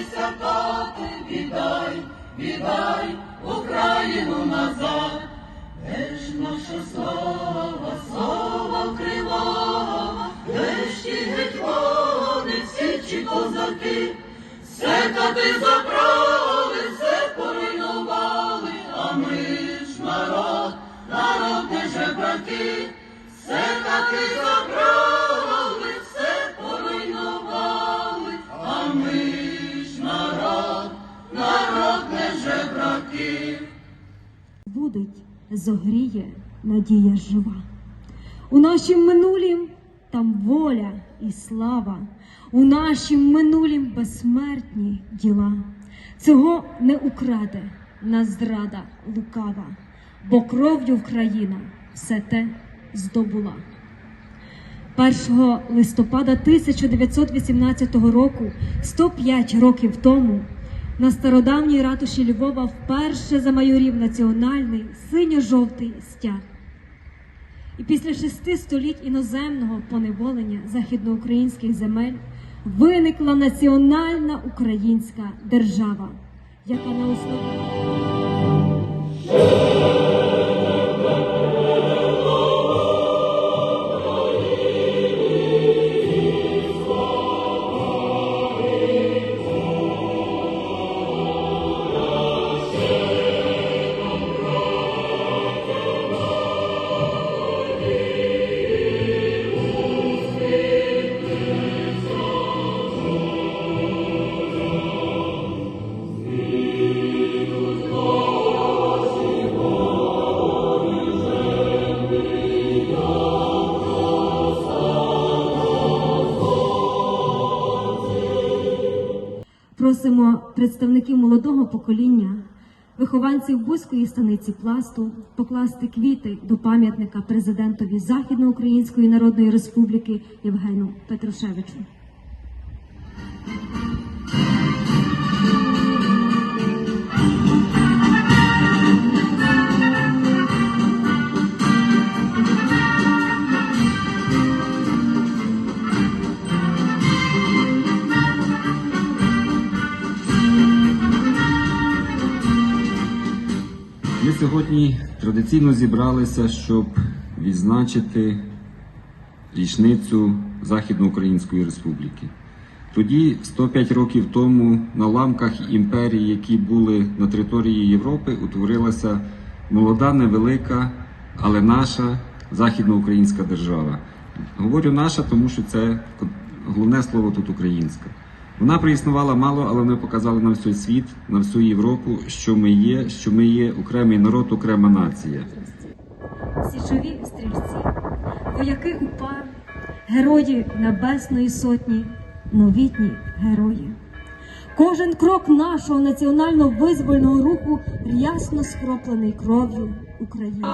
схаменися тати, віддай, віддай Україну назад. Де ж наша слава, слава крилава, де ж ті гетьмани, всі чи козаки, все кати забрали, все поруйнували, а ми ж народ, народ не жебраки, все кати забрали, зогріє надія жива. У нашім минулім там воля і слава, у нашім минулім безсмертні діла. Цього не украде нас зрада лукава, бо кров'ю Україна все те здобула. 1 листопада 1918 року, 105 років тому, на стародавній ратуші Львова вперше замайорів національний синьо-жовтий стяг. І після шести століть іноземного поневолення західноукраїнських земель виникла національна українська держава, яка на основі представників молодого покоління, вихованців Бузької станиці пласту покласти квіти до пам'ятника президентові Західноукраїнської Народної Республіки Євгену Петрушевичу. Сьогодні традиційно зібралися, щоб відзначити річницю Західноукраїнської Республіки. Тоді, 105 років тому, на ламках імперії, які були на території Європи, утворилася молода, невелика, але наша західноукраїнська держава. Говорю наша, тому що це головне слово тут українська. Вона проіснувала мало, але ми показали на всій світ, на всю Європу, що ми є, що ми є окремий народ, окрема нація. Січові стрільці, вояки УПА, герої Небесної Сотні, новітні герої. Кожен крок нашого національно-визвольного руху рясно скроплений кров'ю українців.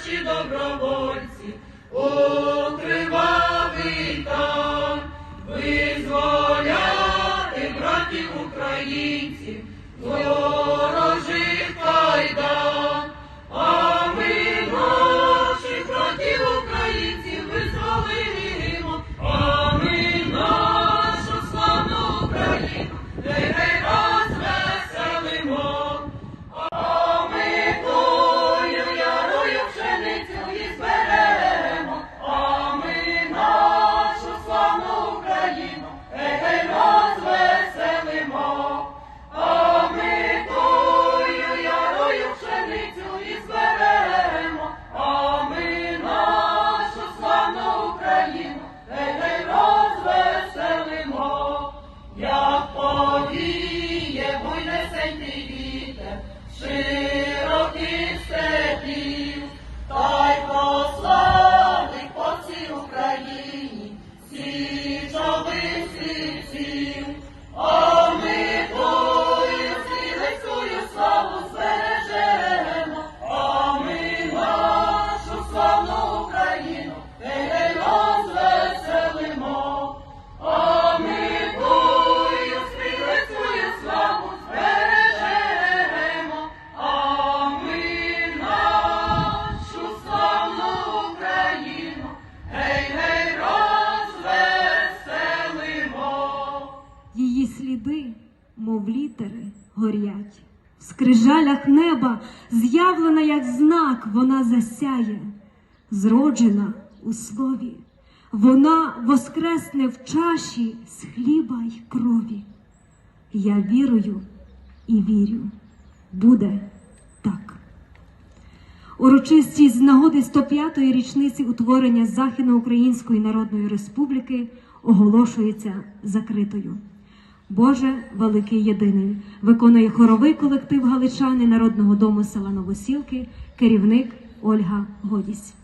наші добровольці, О, кривавий там, визволяти братів українців, ворожих кайдан. Sing. В скрижалях неба, з'явлена як знак, вона засяє, зроджена у слові. Вона воскресне в чаші з хліба й крові. Я вірую і вірю, буде так. Урочистість з нагоди 105-ї річниці утворення Західноукраїнської Народної Республіки оголошується закритою. Боже великий єдиний, виконує хоровий колектив Галичани Народного дому села Новосілки, керівник Ольга Годісь.